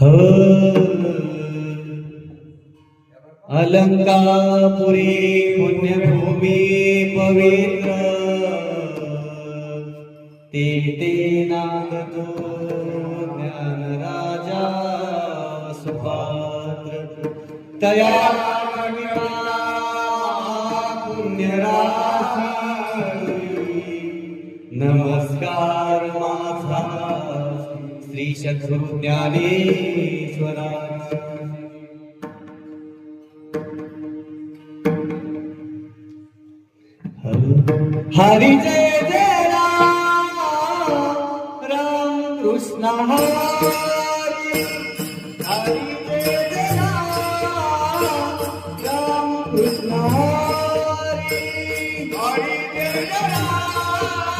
हो अलंकापुरी पुण्यभूमी पवित्र ते ते नागतो ज्ञानराजा सुपात्र तया कविता पुण्यराशी नमस्कार माझा. श्री शत्रु ज्ञानेश्वरा हरी जय जय राम. राम कृष्ण हरी. हरी जय जय राम. राम कृष्ण हरी. हरी जय जय राम.